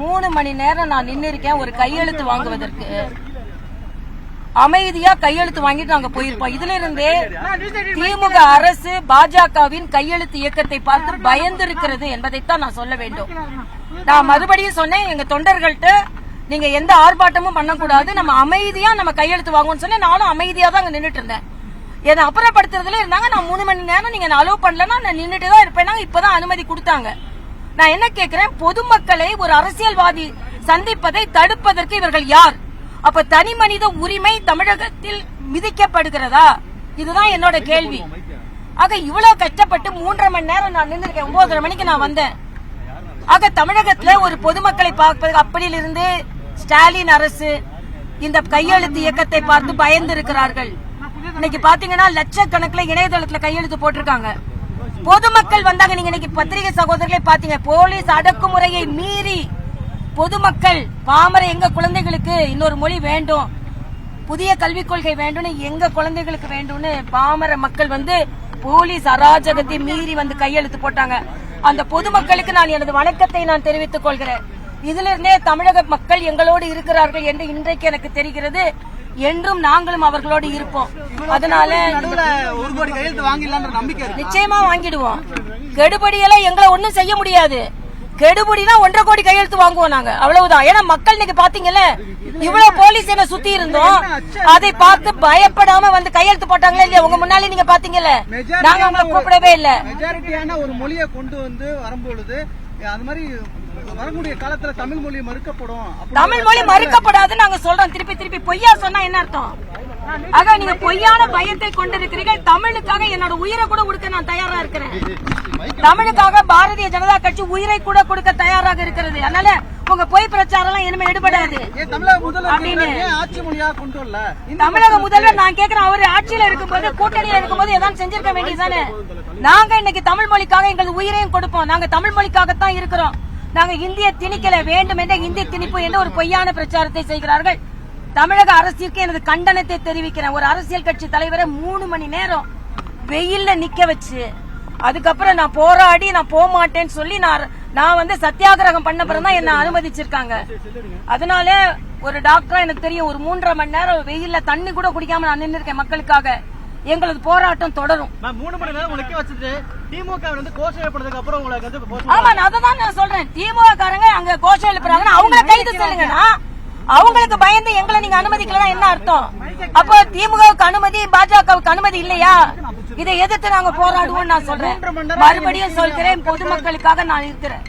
மூணு மணி நேரம் நான் நின்று இருக்கேன் ஒரு கையெழுத்து வாங்குவதற்கு. அமைதியா கையெழுத்து வாங்கிட்டு நாங்க போயிருப்போம். இதுல இருந்தே திமுக அரசு பாஜகவின் கையெழுத்து இயக்கத்தை பார்த்து பயந்திருக்கிறது என்பதைத்தான் நான் சொல்ல வேண்டும். நான் மறுபடியும் சொன்னேன் எங்க தொண்டர்கள்ட்ட நீங்க எந்த ஆர்ப்பாட்டமும் பண்ணக்கூடாது. நம்ம அமைதியா நம்ம கையெழுத்து வாங்குவோம்னு சொன்னேன். நானும் அமைதியா தான் அங்க நின்னுட்டு இருந்தேன். என்னை அப்புறப்படுத்துறதுல இருந்தாங்க. நான் மூணு மணி நேரம் நீங்க அலோவ் பண்ணலன்னா நான் நின்றுட்டு தான் இருப்பேன் இப்பதான் அனுமதி கொடுத்தாங்க. நான் என்ன கேக்குறேன்? பொதுமக்களை ஒரு அரசியல்வாதி சந்திப்பதை தடுப்பதற்கு இவர்கள் யார்? அப்ப தனி மனித உரிமை தமிழகத்தில் மிதிக்கப்படுகிறதா? இதுதான் என்னோட கேள்வி. ஆக இவ்வளவு கஷ்டப்பட்டு மூன்றரை மணி நேரம் நான் நின்றுருக்கேன். ஒன்பதரை மணிக்கு நான் வந்தேன். ஆக தமிழகத்துல ஒரு பொதுமக்களை பார்ப்பது அப்படியிலிருந்து ஸ்டாலின் அரசு இந்த கையெழுத்து இயக்கத்தை பார்த்து பயந்து இருக்கிறார்கள். இன்னைக்கு பாத்தீங்கன்னா லட்சக்கணக்குல இணையதளத்துல கையெழுத்து போட்டிருக்காங்க. பொதுமக்கள் வந்தாங்க. நீங்க இன்னைக்கு பத்திரிகை சகோதரர்களை பாத்தீங்க. போலீஸ் அடக்குமுறையை மீறி பொதுமக்கள் பாமர எங்க குழந்தைகளுக்கு இன்னொரு மொழி வேண்டும்? புதிய கல்விக் கொள்கை வேண்டும்னு எங்க குழந்தைகளுக்கு வேண்டும்னு பாமர மக்கள் வந்து போலீஸ் அராஜகத்தை மீறி வந்து கையெழுத்து போட்டாங்க. அந்த பொதுமக்களுக்கு நான் எனது வணக்கத்தை நான் தெரிவித்துக் கொள்கிறேன். இதிலிருந்தே தமிழக மக்கள் எங்களோடு இருக்கிறார்கள் என்று இன்றைக்கு எனக்கு தெரிகிறது. என்றும் நாங்களும் அவர்களோடு இருப்போம். அதனால ஒரு கோடி கையெழுத்து நம்பிக்கை நிச்சயமா வாங்கிடுவோம். கெடுபடியெல்லாம் எங்களை ஒண்ணும் செய்ய முடியாது. கெடுபடினா ஒன்றரை கோடி கையெழுத்து வாங்குவோம் நாங்க. அவ்வளவுதான். ஏன்னா மக்கள் இன்னைக்கு பாத்தீங்கல்ல இவ்வளவு போலீஸ் என்ன சுத்தி இருந்தோம். அதை பார்த்து பயப்படாம வந்து கையெழுத்து போட்டாங்களா இல்லையா? உங்க முன்னாலே நீங்க பாத்தீங்கல்ல. நாங்க அவங்களை கூப்பிடவே இல்ல. மெஜாரிட்டியான ஒரு மொழியை கொண்டு வந்து வரும்பொழுது அது மாதிரி வரக்கூடிய காலத்துல தமிழ் மொழி மறுக்கப்படும் தமிழ் மொழி மறுக்கப்படாது நாங்க சொல்றோம். திருப்பி திருப்பி பொய்யா சொன்னா என்ன அர்த்தம்? ஆக நீங்க பொய்யான பயத்தை கொண்டிருக்கிறீர்கள். தமிழுக்காக என்னோட உயிரை கூட கொடுக்க நான் தயாரா இருக்கிறேன். தமிழுக்காக பாரதிய ஜனதா கட்சி உயிரை கூட கொடுக்க தயாராக இருக்கிறது. அதனால உங்க பொய் பிரச்சாரம் எல்லாம் இனிமே எடுபடாது. தமிழக முதல்வர் நான் கேக்குறேன். அவரு ஆட்சியில இருக்கும்போது கூட்டணியில இருக்கும்போது ஏதாவது செஞ்சிருக்க வேண்டியதுதானே. நாங்க இன்னைக்கு தமிழ் மொழிக்காக எங்கள் உயிரையும் கொடுப்போம். நாங்க தமிழ் மொழிக்காகத்தான் இருக்கிறோம். நாங்க இந்திய திணிக்கல வேண்டும் என்ற இந்திய திணிப்பு என்று ஒரு பொய்யான பிரச்சாரத்தை செய்கிறார்கள். தமிழக அரசிற்கு எனது கண்டனத்தை தெரிவிக்கிறேன். ஒரு அரசியல் கட்சி தலைவரை மூணு மணி நேரம் வெயில்ல நிக்க வச்சு அதுக்கப்புறம் நான் போராடி நான் போக மாட்டேன்னு சொல்லி நான் நான் வந்து சத்தியாகிரகம் பண்ண பிறகு தான் என்ன அனுமதிச்சிருக்காங்க. அதனால ஒரு டாக்டரா எனக்கு தெரியும் ஒரு மூன்றரை மணி நேரம் வெயில்ல தண்ணி கூட குடிக்காம நான் நின்று இருக்கேன் மக்களுக்காக. எங்களது போராட்டம் தொடரும். மூணு மணி நேரம் உனக்கே வச்சுட்டு திமுக வந்து கோஷம் ஏற்பட்டதுக்கு அப்புறம் உங்களுக்கு வந்து ஆமா நான் அததான் நான் சொல்றேன். திமுக காரங்க அங்க கோஷம் எழுப்புறாங்கன்னா அவங்கள கைது செய்யுங்கன்னா அவங்களுக்கு பயந்து எங்களை நீங்க அனுமதிக்கலாம் என்ன அர்த்தம்? அப்போ திமுகவுக்கு அனுமதி பாஜகவுக்கு அனுமதி இல்லையா? இதை எதிர்த்து நாங்க போராடுவோம் நான் சொல்றேன். மறுபடியும் சொல்கிறேன் பொதுமக்களுக்காக நான் இருக்கிறேன்.